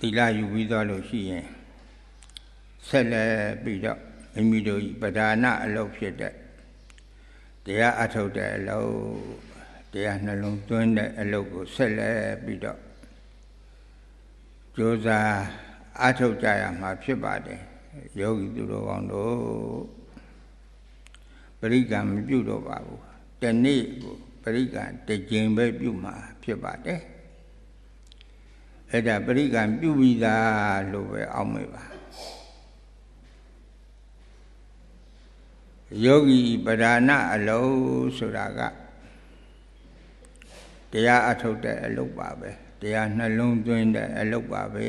သီလယူပြီးသွားလို့ရှိရင်ဆက်လက်ပြီးတော့မိမိတို့ဤပဒါနအလုပ်ဖြစ်တဲ့တရားအထုတ်တဲ့အလုပ်တရားနှလုံးသွင်းတဲ့အလုပ်ကိုဆက်လက်ပြီးတော့ကြိုးစားအထုတ်ကြရမှာဖြစ်ပါတယ်ယောဂီသူတော်ကောင်းတို့ပရိကံမပြုတ်တော့ပါဘူးတနေ့ကိုပရိကံတစ်ကြိမ်ပဲပြုမှာဖြစ်ပါတယ် အဲ့ဒါပရိကံပြုပြီးသားလို့ပဲအောက်မေပါယောဂီပဓာနအလုံးဆိုတာကတရားအထုတ်တဲ့အလုပ်ပါပဲတရားနှလုံးသွင်းတဲ့အလုပ်ပါပဲ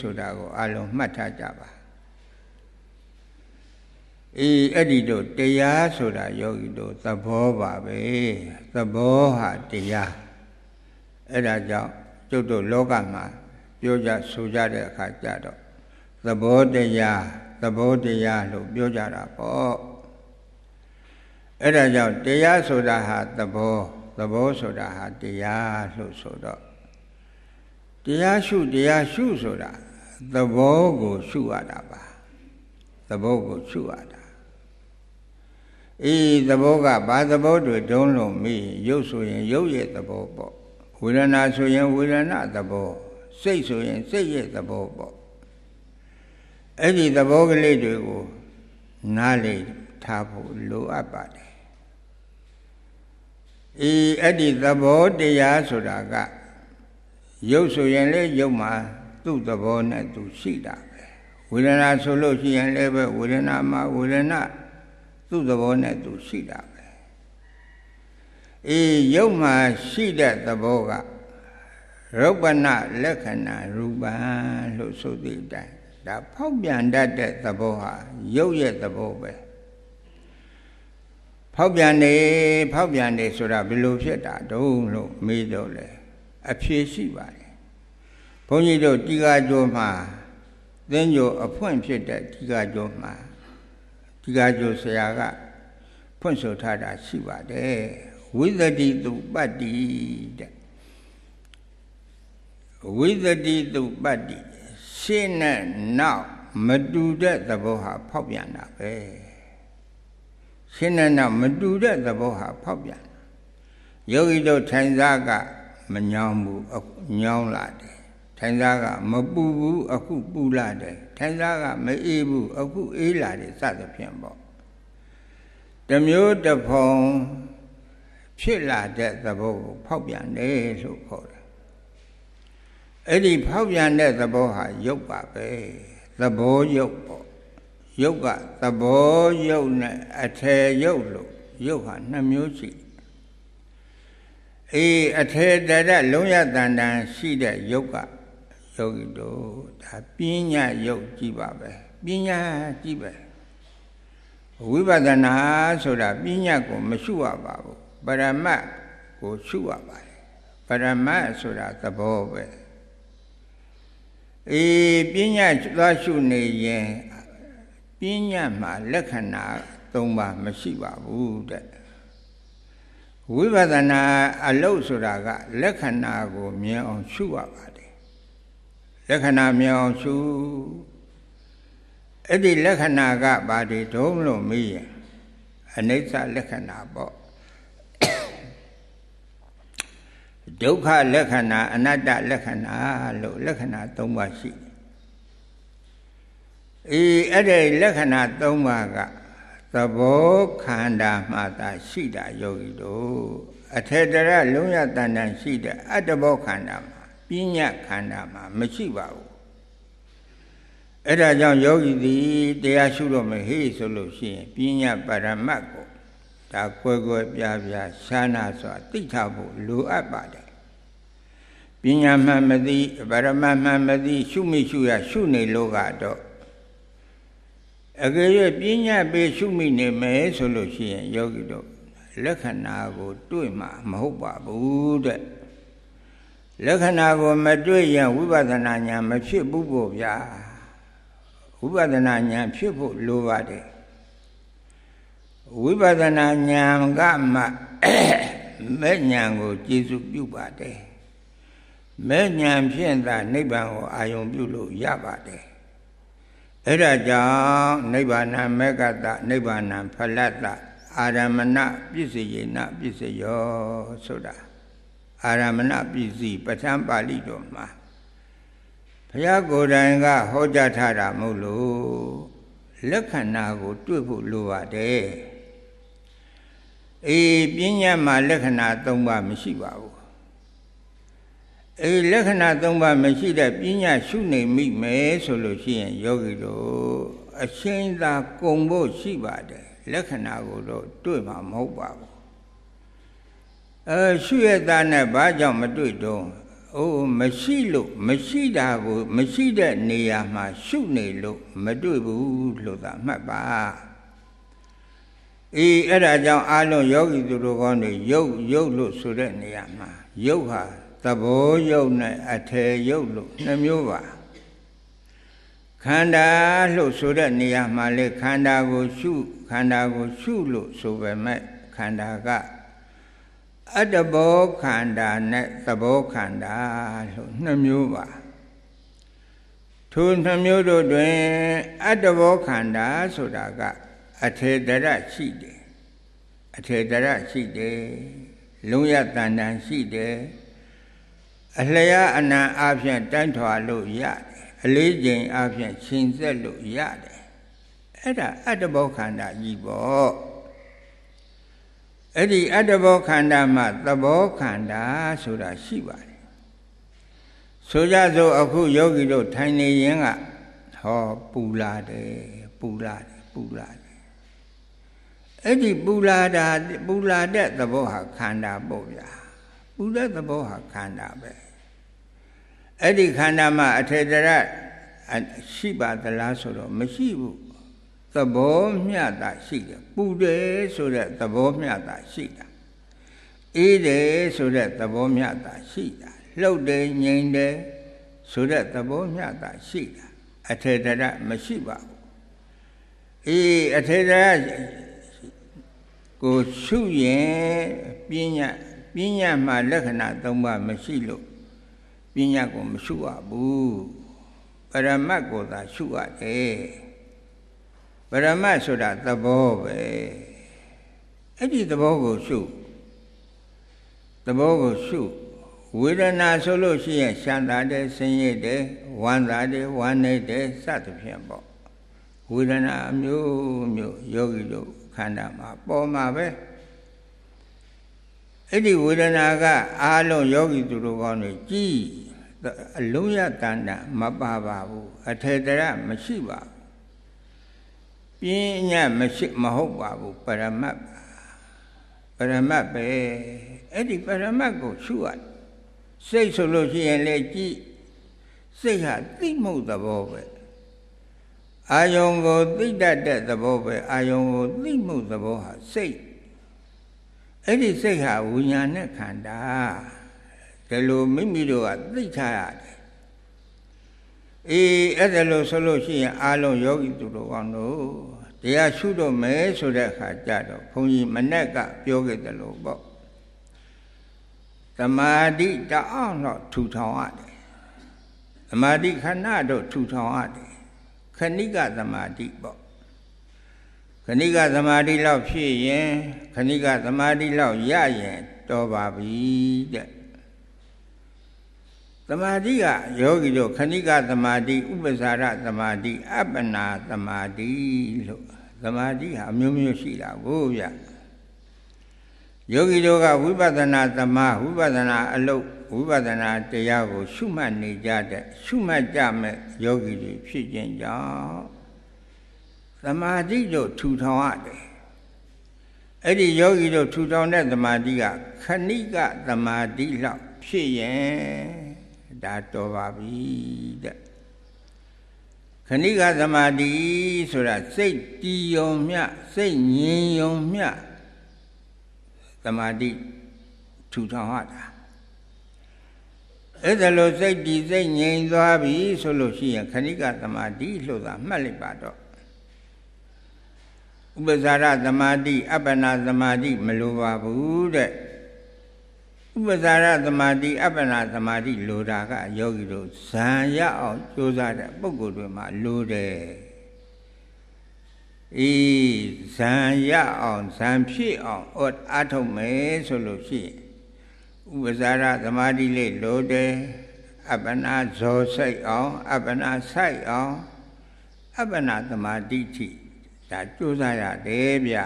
ဆိုတာကိုအလုံးမှတ်ထားကြပါအေးအဲ့ဒီတို့တရားဆိုတာယောဂီတို့သဘောပါပဲသဘောဟာတရားအဲ့ဒါကြောင့် ကျုပ်တို့လောကမှာပြောကြဆိုကြတဲ့အခါကျတော့သဘောတရားသဘောတရားလို့ပြောကြတာပေါ့အဲ့ဒါကြောင့်တရားဆိုတာဟာသဘောသဘောဆိုတာဟာတရားလို့ဆိုတော့တရားရှုတရားရှုဆိုတာသဘောကိုရှုရတာပါသဘောကိုရှုရတာအေးသဘောကဘာသဘောတွေတုံးလုံးမိရုပ်ဆိုရင်ရုပ်ရဲ့သဘောပေါ့ ဝေဒနာဆိုရင်ဝေဒနာသဘောစိတ်ဆိုရင်စိတ်ရဲ့သဘောပေါ့အဲ့ဒီသဘောကလေးတွေကိုနားလေထားဖို့လိုအပ်ပါတယ်အေးအဲ့ဒီသဘောတရားဆိုတာကရုပ်ဆိုရင်လေရုပ်မှာသူ့သဘောနဲ့သူရှိတာပဲဝေဒနာဆိုလို့ရှိရင်လည်းပဲဝေဒနာမှာဝေဒနာသူ့သဘောနဲ့သူရှိတာပဲ အေးရုပ်မှာရှိတဲ့သဘောကရုပ်ပနလက္ခဏာရူပံလို့ဆိုသည့်အတိုင်းဒါဖောက်ပြန်တတ်တဲ့သဘောဟာရုပ်ရဲ့သဘောပဲဖောက်ပြန်နေဖောက်ပြန်နေဆိုတာဘယ်လိုဖြစ်တာတုံးလို့မေးတော့လေအဖြေရှိပါတယ်ဘုန်းကြီးတို့တိကာကျော်မှာသင်္ကြိုအဖွင့်ဖြစ်တဲ့တိကာကျော်မှာတိကာကျော်ဆရာကဖွင့်ဆိုထားတာရှိပါတယ် ဝိသတိတုပတ္တိတဲ့ဝိသတိတုပတ္တိရှင်းနဲ့နောက်မတူတဲ့သဘောဟာဖောက်ပြန်တာပဲရှင်းနဲ့နောက်မတူတဲ့သဘောဟာဖောက်ပြန်ယောဂီတို့ထိုင်စားကမညောင်းဘူးညောင်းလာတယ်ထိုင်စားကမပူဘူးအခုပူလာတယ်ထိုင်စားကမအေးဘူးအခုအေးလာတယ်စသဖြင့်ပေါ့တမျိုးတစ်ဖုံ ဖြစ်လာတဲ့သဘောကိုဖောက်ပြန်တယ်လို့ခေါ်တယ်အဲ့ဒီဖောက်ပြန်တဲ့သဘောဟာရုပ်ပါပဲသဘောရုပ်ပေါ့ရုပ်ကသဘောရုပ်နဲ့အထေရုပ်လို့ရုပ်ဟာနှစ်မျိုးရှိအေးအထေတရလုံးရတန်တန်ရှိတဲ့ရုပ်ကယောဂီတို့ဒါပညာရုပ်ကြည့်ပါပဲပညာကြည့်ပဲဝိပဿနာဆိုတာပညာကိုမရှုရပါဘူး ပရမတ်ကိုရှုရပါတယ်ပရမတ်ဆိုတာသဘောပဲအေးပညာသွားရှုနေရင်ပညာမှာလက္ခဏာ၃ပါးမရှိပါဘူးတဲ့ဝိပဿနာအလုတ်ဆိုတာကလက္ခဏာကိုမြင်အောင်ရှုရပါတယ်လက္ခဏာမြင်အောင်ရှုအဲ့ဒီလက္ခဏာကဘာတွေတုံးလို့မေးရင်အနိစ္စလက္ခဏာပေါ့ ဒုက္ခလက္ခဏာအနတ္တလက္ခဏာလို့လက္ခဏာ၃ပါးရှိအေးအဲ့ဒီလက္ခဏာ၃ပါးကသဘောခန္ဓာမှသာရှိတာယောဂီတို့အထေတရလုံးရတန်တန်ရှိတဲ့အတ္တဘောခန္ဓာမှာပညာခန္ဓာမှာမရှိပါဘူးအဲ့ဒါကြောင့်ယောဂီသည်တရားရှုတော့မဟေ့ဆိုလို့ရှိရင်ပညာပရမတ်ကိုဒါကွယ်ကွယ်ပြားပြားရှားနာစွာသိထားဖို့လိုအပ်ပါတယ် ပညာမှန်မသိပရမတ်မှန်မသိရှုမိရှုရရှုနေလို့ကတော့အကယ်၍ပညာပေးရှုမိနေမယ်ဆိုလို့ရှိရင်ယောဂီတို့လက္ခဏာကိုတွေ့မှာမဟုတ်ပါဘူးတဲ့လက္ခဏာကိုမတွေ့ရင်ဝိပဿနာဉာဏ်မဖြစ်ဘူးပေါ့ဗျာဝိပဿနာဉာဏ်ဖြစ်ဖို့လိုပါတယ်ဝိပဿနာဉာဏ်ကမှမဲ့ဉာဏ်ကိုကျေစုပြုပါတယ် မဲ့ဉာဏ်ဖြင့်သာနိဗ္ဗာန်ကိုအာယုံပြုလို့ရပါတယ်အဲ့ဒါကြောင့်နိဗ္ဗာန်မေကတနိဗ္ဗာန်ဖလတ္တအာရမဏပစ္စယေနပစ္စယောဆိုတာအာရမဏပစ္စည်းပဋ္ဌာန်းပါဠိတော်မှာဘုရားကိုယ်တိုင်ကဟောကြားထားတာမဟုတ်လို့လက္ခဏာကို တွေ့ဖို့လိုပါတယ်အေးပညာမှာလက္ခဏာ၃ပါးမရှိပါဘူး အေးလက္ခဏာ၃ပါးမရှိတဲ့ပညာရှုနေမိမယ်ဆိုလို့ရှိရင်ယောဂီတို့အရှင်းသာကုံဖို့ရှိပါတယ်လက္ခဏာကိုတော့တွေ့မှာမဟုတ်ပါဘူးအဲရှုရတဲ့နဲ့ဘာကြောင့်မတွေ့တော့အိုးမရှိလို့မရှိတာကိုမရှိတဲ့နေရာမှာရှုနေလို့မတွေ့ဘူးလို့သာမှတ်ပါအေးအဲ့ဒါကြောင့်အာလုံးယောဂီသူတို့ကောင်းတွေယုတ်ယုတ်လို့ဆိုတဲ့နေရာမှာယုတ်ဟာ သဘောယုတ်နဲ့အထေယုတ်လို့နှမျိုးပါခန္ဓာလို့ဆိုတဲ့နေရာမှာလေခန္ဓာကိုရှုခန္ဓာကိုရှုလို့ဆိုပေမဲ့ခန္ဓာကအတ္တဘောခန္ဓာနဲ့သဘောခန္ဓာလို့နှစ်မျိုးပါထိုနှစ်မျိုးတို့တွင်အတ္တဘောခန္ဓာဆိုတာကအထေတရရှိတယ်အထေတရရှိတယ်လုံးရတန်တန်ရှိတယ် အလျာအနံအဖြင့်တိုင်းထွာလို့ရတယ်အလေးချိန်အဖြင့်ရှင်ဆက်လို့ရတယ်အဲ့ဒါအတ္တဘောခန္ဓာကြီးပေါ့အဲ့ဒီအတ္တဘောခန္ဓာမှာသဘောခန္ဓာဆိုတာရှိပါတယ်ဆိုကြစို့အခုယောဂီတို့ထိုင်နေရင်ကဟောပူလာတယ်ပူလာတယ်ပူလာတယ်အဲ့ဒီပူလာတာပူလာတဲ့သဘောဟာခန္ဓာပေါ့ဗျာပူတဲ့သဘောဟာခန္ဓာပဲ အဲ့ဒီခန္ဓာမှာအထေတရရှိပါသလားဆိုတော့မရှိဘူးသဘောမျှတာရှိတယ်ပူတယ်ဆိုတဲ့သဘောမျှတာရှိတာအေးတယ်ဆိုတဲ့သဘောမျှတာရှိတာလှုပ်တယ်ငြိမ်တယ်ဆိုတဲ့သဘောမျှတာရှိတာအထေတရမရှိပါဘူးအေးအထေတရကိုရှုရင်ပညာပညာမှာလက္ခဏာ၃ပါးမရှိလို့ ပညာကိုမရှုရဘူးပရမတ်ကိုသာရှုရတယ်ပရမတ်ဆိုတာသဘောပဲအဲ့ဒီသဘောကိုရှုသဘောကိုရှုဝေဒနာဆိုလို့ရှိရင်ရှမ်းသာတယ်ဆင်းရဲတယ်ဝမ်းသာတယ်ဝမ်းနေတယ်စသဖြင့်ပေါ့ဝေဒနာမျိုးမျိုးယောဂီတို့ခန္ဓာမှာပေါ်မှာပဲ အဲ့ဒီဝေဒနာကအားလုံးယောဂီသူတို့ကောင်းတွေကြည်အလုံးရတဏ္ဍမပါပါဘူးအထေတရမရှိပါဘူးပြင်းညမရှိမဟုတ်ပါဘူးပရမတ်ပရမတ်ပဲအဲ့ဒီပရမတ်ကိုရှုရစိတ်ဆိုလို့ရှိရင်လေကြည်စိတ်ဟာသိမှုသဘောပဲအာယုံကိုသိတတ်တဲ့သဘောပဲအာယုံကိုသိမှုသဘောဟာစိတ် အဲ့ဒီစိတ်ဟာဝိညာဉ်နဲ့ခန္ဓာဒီလိုမိမိတို့ကသိထားရတယ်အေးအဲ့ဒါလို့ဆိုလို့ရှိရင်အာလုံးယောဂီသူတို့ကောင်းတို့တရားရှုတော့မယ်ဆိုတဲ့အခါကြတော့ဘုန်းကြီးမနဲ့ကပြောခဲ့တယ်လို့ပေါ့သမာဓိတအောင်တော့ထူထောင်ရတယ်သမာဓိခဏတော့ထူထောင်ရတယ်ခဏိကသမာဓိပေါ့ ခဏိကသမာဓိလောက်ဖြစ်ရင်ခဏိကသမာဓိလောက်ရရင်တော်ပါပြီတဲ့သမာဓိကယောဂီတို့ခဏိကသမာဓိဥပ္ပဇာရသမာဓိအပ္ပနာသမာဓိလို့သမာဓိဟာအမျိုးမျိုးရှိတာကိုဗျယောဂီတို့ကဝိပဿနာသမာဝိပဿနာအလုတ်ဝိပဿနာတရားကို ရှုမှတ်နေကြတဲ့ရှုမှတ်ကြမဲ့ယောဂီတွေဖြစ်ခြင်းကြောင့် သမာဓိတို့ထူထောင်ရတယ်အဲ့ဒီယောဂီတို့ထူထောင်တဲ့သမာဓိကခဏိကသမာဓိလောက်ဖြစ်ရင်ဒါတော်ပါပြီတဲ့ခဏိကသမာဓိဆိုတာစိတ်တည်ယုံမြစိတ်ငြိမ်ယုံမြသမာဓိထူထောင်ရတာအဲ့ဒါလို့စိတ်တည်စိတ်ငြိမ်သွားပြီဆိုလို့ရှိရင်ခဏိကသမာဓိလို့သာမှတ်လိုက်ပါတော့ ဥပဇာရသမာဓိအပ္ပနာသမာဓိမလိုပါဘူးတဲ့ဥပဇာရသမာဓိအပ္ပနာသမာဓိလိုတာကယောဂီတို့ဇံရအောင်ကြိုးစားတဲ့ပုဂ္ဂိုလ်တွေမှာလိုတယ်အေးဇံရအောင်ဇံဖြစ်အောင်အတ်အထုတ်မယ်ဆိုလို့ရှိရင်ဥပဇာရသမာဓိလေးလိုတယ်အပ္ပနာဇောစိတ်အောင် အပ္ပနာဆိုင်အောင်အပ္ပနာသမာဓိထိ ဒါကြိုးစားရတယ်ဗျ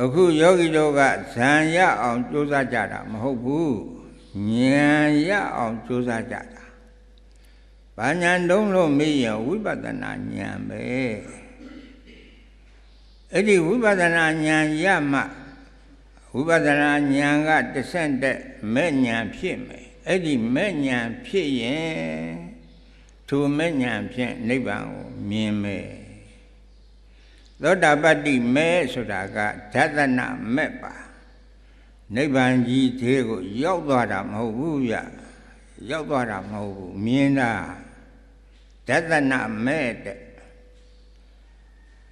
အခုယောဂီတို့ကဇံရအောင်ကြိုးစားကြတာမဟုတ်ဘူးဉာဏ်ရအောင်ကြိုးစားကြတာဘာဉာဏ်တုံးလို့မေးရင်ဝိပဿနာဉာဏ်ပဲအဲ့ဒီဝိပဿနာဉာဏ်ရမှဝိပဿနာဉာဏ်ကတဆင့်တက်မဲ့ဉာဏ်ဖြစ်မယ်အဲ့ဒီမဲ့ဉာဏ်ဖြစ်ရင်ထိုမဲ့ဉာဏ်ဖြင့်နိဗ္ဗာန်ကိုမြင်မယ် သောတာပတ္တိမဲ့ဆိုတာကဓတနာမဲ့ပါနိဗ္ဗာန်ကြီးသေးကို ရောက်သွားတာမဟုတ်ဘူးဗျရောက်သွားတာမဟုတ်ဘူးမြင်တာဓတနာမဲ့တဲ့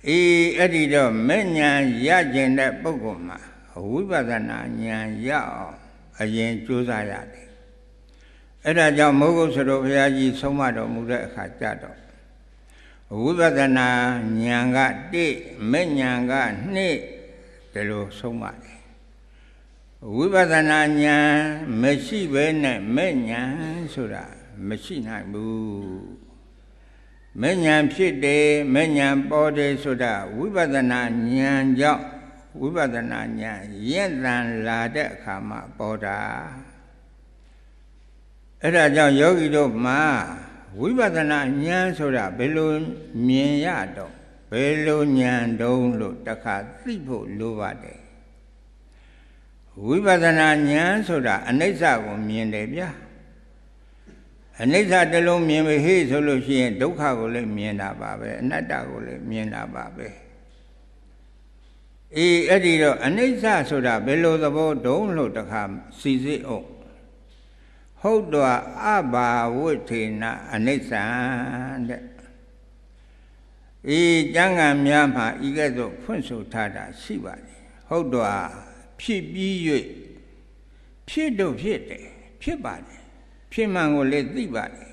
အေးအဲ့ဒီတော့မဲ့ညာရကျင်တဲ့ပုဂ္ဂိုလ်မှာဝိပဿနာဉာဏ်ရအောင်အရင်ကြိုးစားရတယ်အဲ့ဒါကြောင့်မိုးကုတ်ဆရာဘုရားကြီးဆုံးမတော်မူတဲ့အခါကြတော့ ဝိပဿနာဉာဏ်က1မဲ့ဉာဏ်က2ဒီလိုဆုံးမတယ်ဝိပဿနာဉာဏ်မရှိဘဲနဲ့မဲ့ဉာဏ်ဆိုတာမရှိနိုင်ဘူးမဲ့ဉာဏ်ဖြစ်တယ်မဲ့ဉာဏ်ပေါ်တယ်ဆိုတာဝိပဿနာဉာဏ်ကြောင့်ဝိပဿနာဉာဏ်ရင့်တန်လာတဲ့အခါမှာပေါ်တာအဲ့ဒါကြောင့်ယောဂီတို့မှာ ဝိပဿနာဉာဏ်ဆိုတာဘယ်လိုမြင်ရတော့ဘယ်လိုဉာဏ်တုံးလို့တခါသိဖို့လိုပါတယ်ဝိပဿနာဉာဏ်ဆိုတာအနိစ္စကိုမြင်တယ်ဗျာအနိစ္စတလုံးမြင်ပြီဟေ့ဆိုလို့ရှိရင်ဒုက္ခကိုလည်းမြင်တာပါပဲအနတ္တကိုလည်းမြင်တာပါပဲအေးအဲ့ဒီတော့အနိစ္စဆိုတာဘယ်လိုသဘောတုံးလို့တခါစီစစ်အောင် ဟုတ်တော့အဘာဝိထေနအနိစ္စတဲ့အေးကျမ်းဂန်များမှာဤကဲ့သို့ဖွင့်ဆိုထားတာရှိပါတယ်ဟုတ်တော့ဖြစ်ပြီး၍ဖြစ်တော့ဖြစ်တယ်ဖြစ်ပါတယ်ဖြစ်မှန်ကိုလည်းသိပါတယ်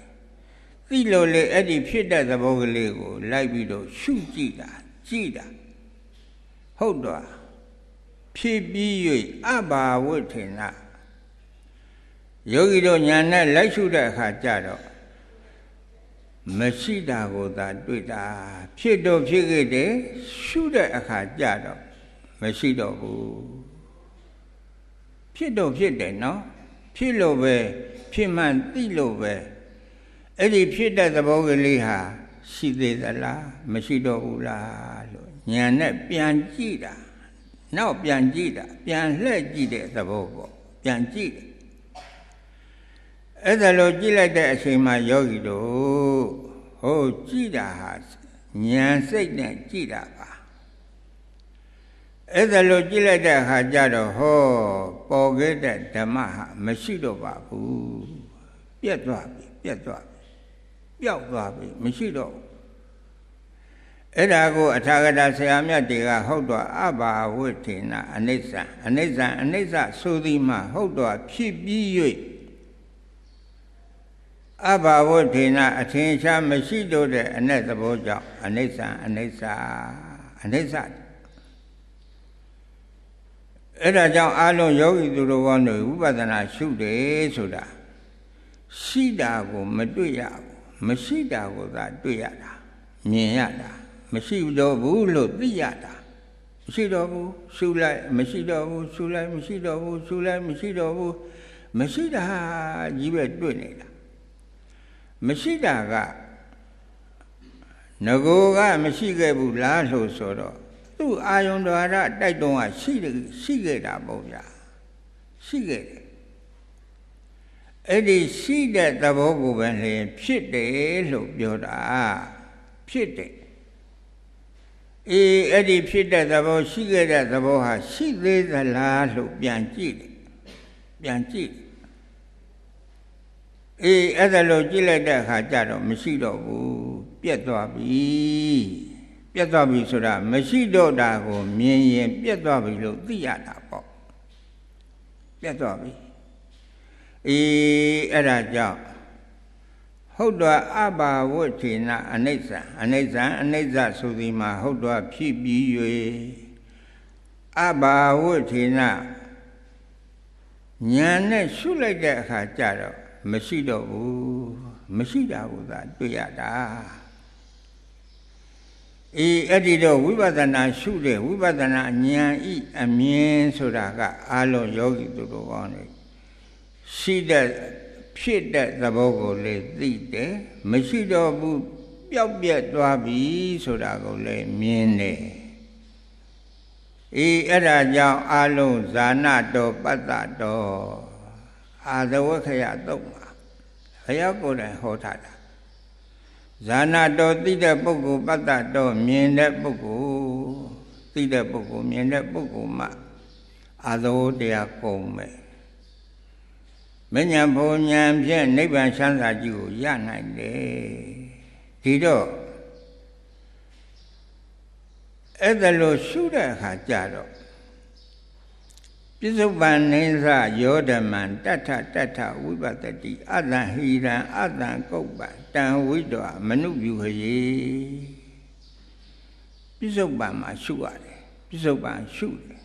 သိလို့လေအဲ့ဒီဖြစ်တဲ့သဘောကလေးကိုလိုက်ပြီးတော့ရှုကြည့်တာကြည့်တာဟုတ်တော့ဖြစ်ပြီး၍အဘာဝိထေန ယောဂီတို့ညာနဲ့လိုက်ရှုတဲ့အခါကျတော့မရှိတာကိုသာတွေ့တာဖြစ်တော့ဖြစ်ခဲ့တယ်ရှုတဲ့အခါကျတော့မရှိတော့ဘူးဖြစ်တော့ဖြစ်တယ်နော်ဖြစ်လို့ပဲဖြစ်မှန်သိလို့ပဲအဲ့ဒီဖြစ်တဲ့သဘောကလေးဟာရှိသေးသလားမရှိတော့ဘူးလားလို့ညာနဲ့ပြန်ကြည့်တာနောက်ပြန်ကြည့်တာပြန်လှည့်ကြည့်တဲ့သဘောပေါ့ပြန်ကြည့်တယ် အဲ့ဒါလို့ကြည့်လိုက်တဲ့အချိန်မှာယောဂီတို့ဟိုကြည့်တာဟာဉာဏ်စိတ်နဲ့ကြည့်တာပါအဲ့ဒါလို့ကြည့်လိုက်တဲ့အခါကျတော့ဟောပေါ်ခဲ့တဲ့ဓမ္မဟာမရှိတော့ပါဘူးပြတ်သွားပြီပြတ်သွားပြီပျောက်သွားပြီမရှိတော့ဘူးအဲ့ဒါကိုအထာဂတဆရာမြတ်တွေကဟုတ်တော့အဘာဝိထေနအနိစ္စအနိစ္စအနိစ္စဆိုသည်မှာဟုတ်တော့ဖြစ်ပြီး၍ အဘာဝထေနအထင်ရှားမရှိတော့တဲ့အ내သဘောကြောင့်အနိစ္စအနိစ္စအနိစ္စအဲ့ဒါကြောင့်အလုံးယောဂီသူတော်ကောင်းတွေဝိပဿနာရှုတယ်ဆိုတာရှိတာကိုမတွေ့ရဘူးမရှိတာကိုသာတွေ့ရတာမြင်ရတာမရှိတော့ဘူးလို့သိရတာမရှိတော့ဘူးရှုလိုက်မရှိတော့ဘူးရှုလိုက်မရှိတော့ဘူးရှုလိုက်မရှိတော့ဘူးမရှိတာကြီးပဲတွေ့နေတာ မရှိတာကငကိုကမရှိခဲ့ဘူးလားလို့ဆိုတော့သူ့အာယုံတော်ရတိုက်တုံးကရှိတယ်ရှိခဲ့တာပေါ့ဗျာရှိခဲ့တယ်အဲ့ဒီရှိတဲ့သဘောကိုပဲလျင်ဖြစ်တယ်လို့ပြောတာဖြစ်တယ်အေးအဲ့ဒီဖြစ်တဲ့သဘောရှိခဲ့တဲ့သဘောဟာရှိသေးသလားလို့ပြန်ကြည့်တယ်ပြန်ကြည့် အေးအဲ့ဒါလို့ကြည့်လိုက်တဲ့အခါကျတော့မရှိတော့ဘူးပြက်သွားပြီပြက်သွားပြီဆိုတာမရှိတော့တာကိုမြင်ရင်ပြက်သွားပြီလို့သိရတာပေါ့ပြတ်သွားပြီအေးအဲ့ဒါကြောင့်ဟုတ်တော်အဘာဝဋ္ဌိနအနိစ္စအနိစ္စအနိစ္စဆိုဒီမှာဟုတ်တော်ဖြစ်ပြီး၍အဘာဝဋ္ဌိနဉာဏ်နဲ့ရှုလိုက်တဲ့အခါကျတော့ မရှိတော့ဘူးမရှိတာကိုသာတွေ့ရတာအေးအဲ့ဒီတော့ဝိပဿနာရှုတဲ့ဝိပဿနာဉာဏ်ဤအမြင်ဆိုတာကအာလုံးယောဂီတို့တို့ကောင်းတယ်ရှိတဲ့ဖြစ်တဲ့သဘောကိုလေသိတယ်မရှိတော့ဘူးပျောက်ပြက်သွားပြီဆိုတာကိုလေမြင်တယ်အေးအဲ့ဒါကြောင့်အာလုံးဇာနာတော်ပတ္တတော် အာသဝခယတုတ်မှာဘုရားကိုယ်တိုင်ဟောထားတာဇာနာတော်သိတဲ့ပုဂ္ဂိုလ်ပတ္တတော်မြင်တဲ့ပုဂ္ဂိုလ်သိတဲ့ပုဂ္ဂိုလ်မြင်တဲ့ပုဂ္ဂိုလ်မှအာသဝတရားကုန်မယ်မဉ္ဇဉ်ဘုံဉဏ်ဖြင့်နိဗ္ဗာန်ချမ်းသာကြီးကိုရနိုင်တယ်ဒီတော့အဲ့ဒါလို့ရှုတဲ့အခါကျတော့ ပြစ္ဆုတ်ပန်နိသယောဓမံတထတထဝိပတတိအတံဟိရံအတံကုပ္ပံတံဝိတောမနုပြုခရေပြစ္ဆုတ်ပန်မှာရှုရတယ်ပြစ္ဆုတ်ပန်ရှုတယ်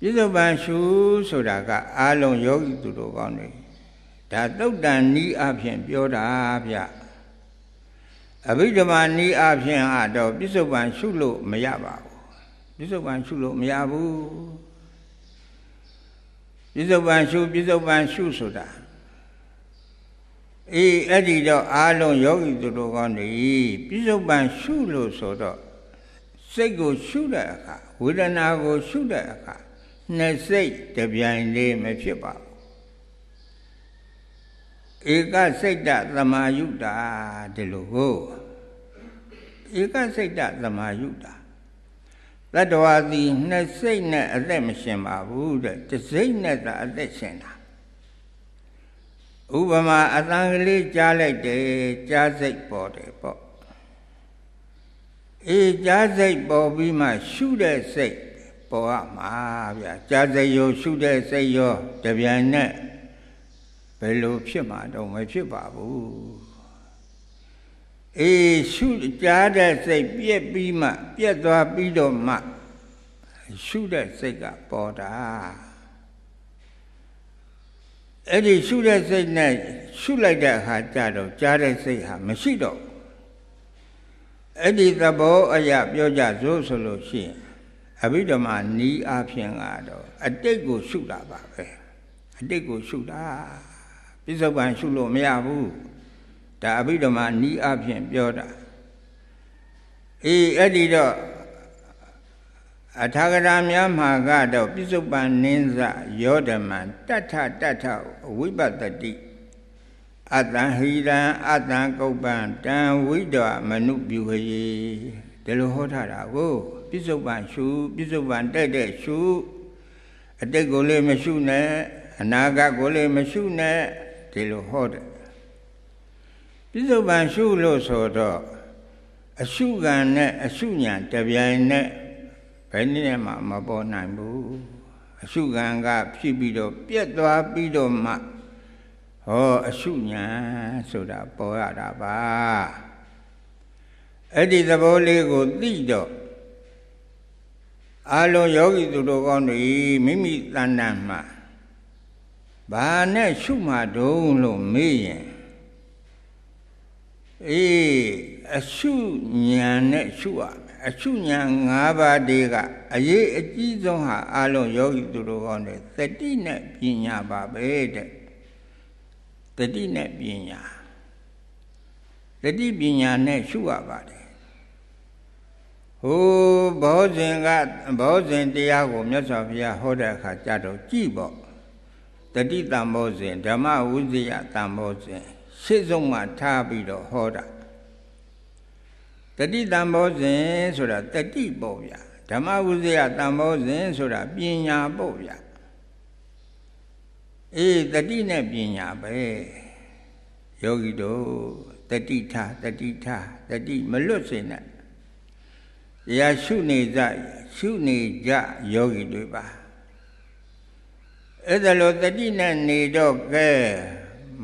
ပြစ္ဆုတ်ပန်ရှုဆိုတာကအာလုံးယောဂီသူတို့ကောင်းတယ်ဒါတုတ်တန်ဤအဖြစ်ပြောတာဗျအဘိဓမ္မာဤအဖြစ်ဟာတော့ပြစ္ဆုတ်ပန်ရှုလို့မရပါဘူးပြစ္ဆုတ်ပန်ရှုလို့မရဘူး ပြစ္ဆုတ်ပန်ရှုပြစ္ဆုတ်ပန်ရှုဆိုတာအေးအဲ့ဒီတော့အာလုံးယောဂီသူတို့ကောင်းနေပြစ္ဆုတ်ပန်ရှုလို့ဆိုတော့စိတ်ကိုရှုတဲ့အခါဝေဒနာကိုရှုတဲ့အခါနှစ်စိတ်တပြိုင်လေးမဖြစ်ပါဘူးဧကစိတ်တသမာယုတာဒီလိုကိုဧကစိတ်တသမာယုတာတ တ္တဝါသည်နှစ်စိတ်နဲ့အသက်မရှင်ပါဘူးတဲ့တစ်စိတ်နဲ့သာအသက်ရှင်တာဥပမာအတန်ကလေးကြားလိုက်တယ်ကြားစိတ်ပေါ်တယ်ပေါ့အေးကြားစိတ်ပေါ်ပြီးမှရှုတဲ့စိတ်ပေါ်ရမှာဗျာကြားစိတ်ရောရှုတဲ့စိတ်ရောတပြန်နဲ့ဘယ်လိုဖြစ်မှာတော့မဖြစ်ပါဘူး အေးရှုကြားတဲ့စိတ်ပြက်ပြီးမှပြက်သွားပြီးတော့မှရှုတဲ့စိတ်ကပေါ်တာအဲ့ဒီရှုတဲ့စိတ်နဲ့ရှုလိုက်တဲ့အခါကျတော့ကြားတဲ့စိတ်ဟာမရှိတော့အဲ့ဒီသဘောအရာပြောကြစို့ဆိုလို့ရှိရင်အဘိဓမ္မာနီးအဖြစ်ကတော့အတိတ်ကိုရှုတာပါပဲအတိတ်ကိုရှုတာပြစ္ဆုတ်ပန်ရှုလို့မရဘူး ဒါအဘိဓမ္မာနီးအဖြစ်ပြောတာအေးအဲ့ဒီတော့အထာဂရာများမှာကတော့ပြစ္ဆုတ်ပန်နင်းစယောဓမံတထတထဝိပတတိအတံဟိရံအတံကုပ္ပံတံဝိတောမနုပြုခရေဒီလိုဟောထားတာကိုပြစ္ဆုတ်ပန်ရှုပြစ္ဆုတ်ပန်တက်တဲ့ရှုအတိတ်ကိုလည်းမရှုနဲ့အနာဂတ်ကိုလည်းမရှုနဲ့ဒီလိုဟောတယ် ပြစ္ဆုတ်ပန်ရှုလို့ဆိုတော့အရှုကံနဲ့အရှုညာတပြိုင်နဲ့ဘယ်နည်းမှမပေါ်နိုင်ဘူးအရှုကံကဖြစ်ပြီးတော့ပြက်သွားပြီးတော့မှဟောအရှုညာဆိုတာပေါ်ရတာပါအဲ့ဒီသဘောလေးကိုသိတော့အာလုံးယောဂီသူတို့ကောင်းတွေမိမိတဏ္ဍာမှာဘာနဲ့ရှုမှတုံးလို့မေးရင် အေးအရှုညာနဲ့ရှုရမယ်အရှုညာ၅ပါးတည်းကအရေးအကြီးဆုံးဟာအာလုံးယောဂီသူတို့ကောင်းတွေတတိနဲ့ပညာပါပဲတဲ့တတိနဲ့ပညာတတိပညာနဲ့ရှုရပါတယ်ဟိုဘောဇင်ကဘောဇင်တရားကိုမြတ်စွာဘုရားဟောတဲ့အခါကြတော့ကြည်ပေါ့တတိတံဘောဇင်ဓမ္မဝုဇိယတံဘောဇင် ရှေ့ဆုံးမှာထားပြီးတော့ဟောတာတတိတံဘောဇင်ဆိုတာတတိပေါ့ဗျာဓမ္မဝုဇိယတံဘောဇင်ဆိုတာပညာပေါ့ဗျာအေးတတိနဲ့ပညာပဲယောဂီတို့တတိထားတတိထားတတိမလွတ်စေနဲ့တရားရှုနေကြရှုနေကြယောဂီတွေပါအဲ့ဒါလို့တတိနဲ့နေတော့ကဲ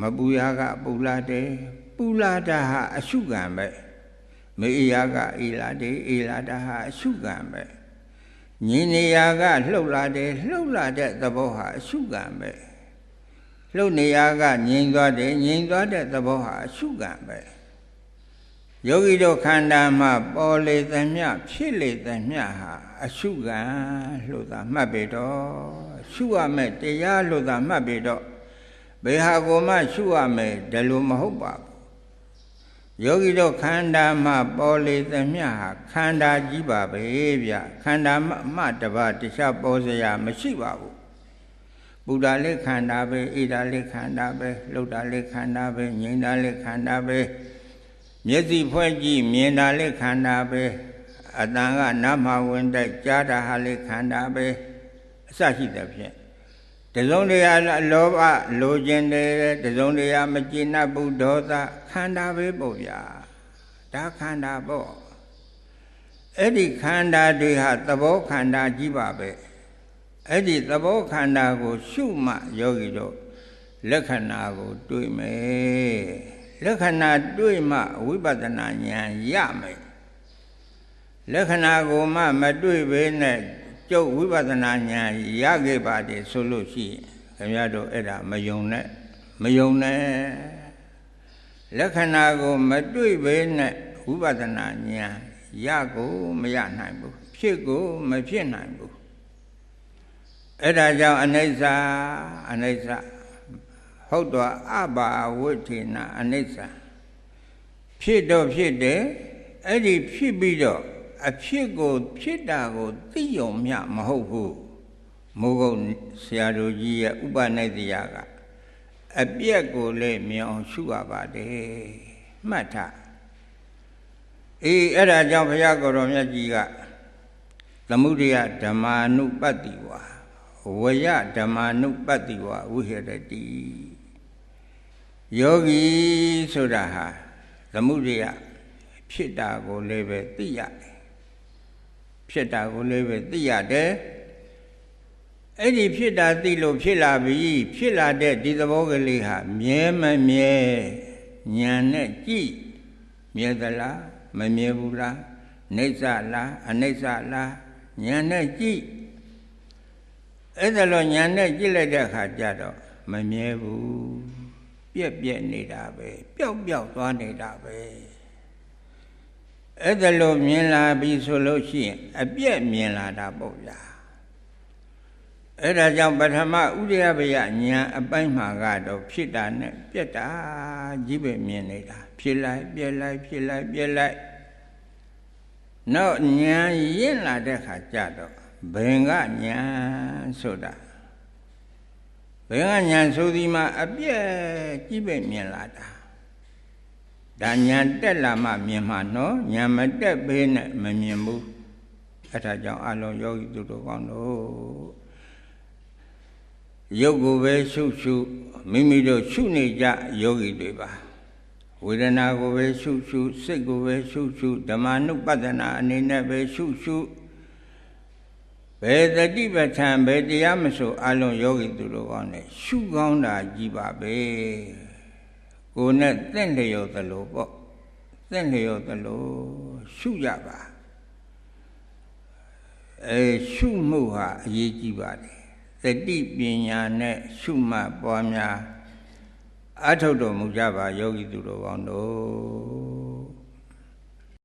မပူရကပူလာတယ်ပူလာတာဟာအရှုခံပဲမေးရကအေးလာတယ်အေးလာတာဟာအရှုခံပဲငြင်းနေရကလှုပ်လာတယ်လှုပ်လာတဲ့သဘောဟာအရှုခံပဲလှုပ်နေရကငြိမ်သွားတယ်ငြိမ်သွားတဲ့သဘောဟာအရှုခံပဲယောဂီတို့ခန္ဓာမှာပေါ်လေသမျှဖြစ်လေသမျှဟာအရှုခံလို့သာမှတ်ပေတော့ရှုရမယ်တရားလို့သာမှတ်ပေတော့ ဘယ်ဟာကိုမှရှုရမယ်ဒါလို့မဟုတ်ပါဘူးယောဂီတို့ခန္ဓာမှာပေါ်လေသမျှဟာခန္ဓာကြီးပါပဲဗျခန္ဓာမှတပါတခြားပေါ်စရာမရှိပါဘူးဘုရားလေးခန္ဓာပဲဣဒာလေးခန္ဓာပဲလှုပ်တာလေးခန္ဓာပဲငြိမ်းတာလေးခန္ဓာပဲမျက်စိဖွဲ့ကြည့်မြင်တာလေးခန္ဓာပဲအတန်ကနာမဝင်တိုက်ကြားတာဟာလေးခန္ဓာပဲအစရှိတဲ့ဖြင့် တစုံတရာလောဘလိုခြင်းတယ်တစုံတရာမကျေနပ်ဘူးဒေါသခန္ဓာပဲပေါ့ဗျာဒါခန္ဓာပေါ့အဲ့ဒီခန္ဓာတွေဟာသဘောခန္ဓာကြီးပါပဲအဲ့ဒီသဘောခန္ဓာကို ရှုမှယောဂီတို့လက္ခဏာကိုတွေ့မယ်လက္ခဏာတွေ့မှဝိပဿနာဉာဏ်ရမယ်လက္ခဏာကိုမှမတွေ့ဘဲနဲ့ ကျုပ်ဝိပဿနာဉာဏ်ရခဲ့ပါတယ်ဆိုလို့ရှိရင်ခင်ဗျားတို့အဲ့ဒါမယုံနဲ့မယုံနဲ့လက္ခဏာကိုမတွေ့ဘဲနဲ့ဝိပဿနာဉာဏ်ရကိုမရနိုင်ဘူးဖြစ်ကိုမဖြစ်နိုင်ဘူးအဲ့ဒါကြောင့်အနိစ္စအနိစ္စဟုတ်တော့အဘာဝိထေနအနိစ္စဖြစ်တော့ဖြစ်တယ်အဲ့ဒီဖြစ်ပြီးတော့ အဖြစ်ကိုဖြစ်တာကိုသိယုံမျှမဟုတ်ဘူးမိုးကုတ်ဆရာတို့ကြီးရဲ့ဥပနိဒေယကအပြက်ကိုလည်းမြင်အောင်ရှုရပါတယ်မှတ်ထားအေးအဲ့ဒါကြောင့်ဘုရားကိုယ်တော်မြတ်ကြီးကသမုဒယဓမ္မာနုပတ္တိဝါဝယဓမ္မာနုပတ္တိဝါဝိဟရတိယောဂီဆိုတာဟာသမုဒယဖြစ်တာကိုလည်းပဲသိရတယ် ဖြစ်တာကိုလည်းပဲသိရတယ်အဲ့ဒီဖြစ်တာသိလို့ဖြစ်လာပြီဖြစ်လာတဲ့ဒီသဘောကလေးဟာမြဲမမြဲဉာဏ်နဲ့ကြည့်မြဲသလားမမြဲဘူးလားနှိစ္စလားအနှိစ္စလားဉာဏ်နဲ့ကြည့်အဲ့ဒါလို့ဉာဏ်နဲ့ကြည့်လိုက်တဲ့အခါကျတော့မမြဲဘူးပြက်ပြက်နေတာပဲပျောက်ပျောက်သွားနေတာပဲ အဲ့ဒါလို့မြင်လာပြီဆိုလို့ရှိရင်အပြက်မြင်လာတာပေါ့ဗျာအဲ့ဒါကြောင့်ပထမဥဒယဘယညာအပိုင်းမှာကတော့ဖြစ်တာနဲ့ပြက်တာကြီးပဲမြင်နေတာဖြစ်လိုက်ပြက်လိုက်ဖြစ်လိုက်ပြက်လိုက်နောက်ညာရင့်လာတဲ့ခါကျတော့ဘင်ကညာဆိုတာဘင်ကညာဆိုဒီမှာအပြက်ကြီးပဲမြင်လာတာ ဒါညာတက်လာမှမြင်မှနော်ညာမတက်ဘေးနဲ့မမြင်ဘူးအဲ့ဒါကြောင့်အလုံးယောဂီသူတို့ကောင်းတို့ရုပ်ကိုပဲရှုရှုမိမိတို့ရှုနေကြယောဂီတွေပါဝေဒနာကိုပဲရှုရှုစိတ်ကိုပဲရှုရှုဓမ္မနုပဒနာအနေနဲ့ပဲရှုရှုဘယ်တတိပဋ္ဌာန်ဘယ်တရားမဆိုအလုံးယောဂီသူတို့ကောင်းတယ်ရှုကောင်းတာကြီးပါပဲ ကိုယ်နဲ့တင့်လျော်သလိုပေါ့တင့်လျော်သလိုရှုရပါအဲရှုမှုဟာအရေးကြီးပါတယ်သတိပညာနဲ့ရှုမှတ်ပွားများအထုတ်တော်မူကြပါယောဂီသူတော်ကောင်းတို့